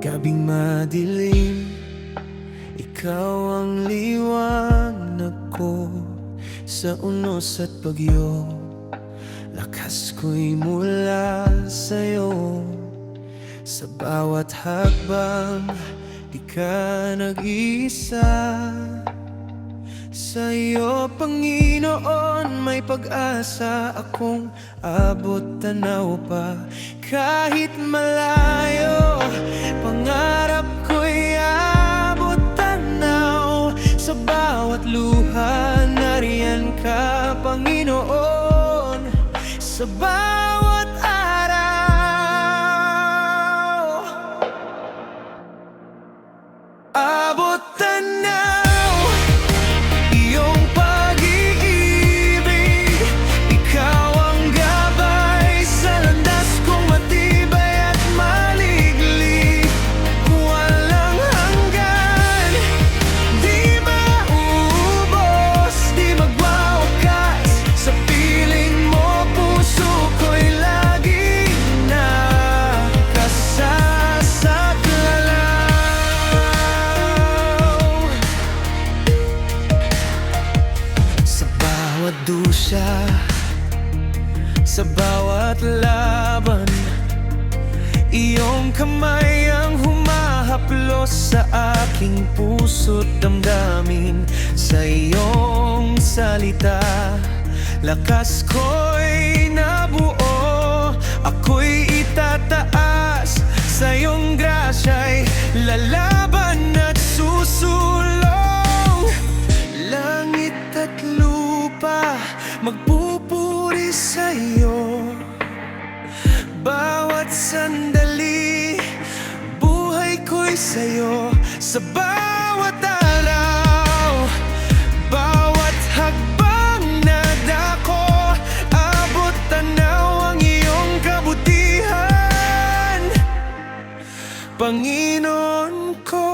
Gabing madilim Ikaw ang liwanag ko. Sa unos at bagyo Lakas ko'y mula sa'yo. Sa bawat hakbang Di ka nag-iisa Sa iyo, Panginoon, may pag-asa akong abot tanaw pa. Kahit malayo, pangarap ko'y abot tanaw. Sa bawat luha, nariyan ka, Panginoon. Sa bawat dusya Sa bawat laban. Iyong kamay ang humahaplos sa aking puso't damdamin. Sa iyong salita Lakas ko'y nabuo. Ako'y Bawat sandali buhay ko'y sa'yo. Sa bawat araw Bawat hagbang na dako Abot tanaw ang iyong kabutihan. Panginoon ko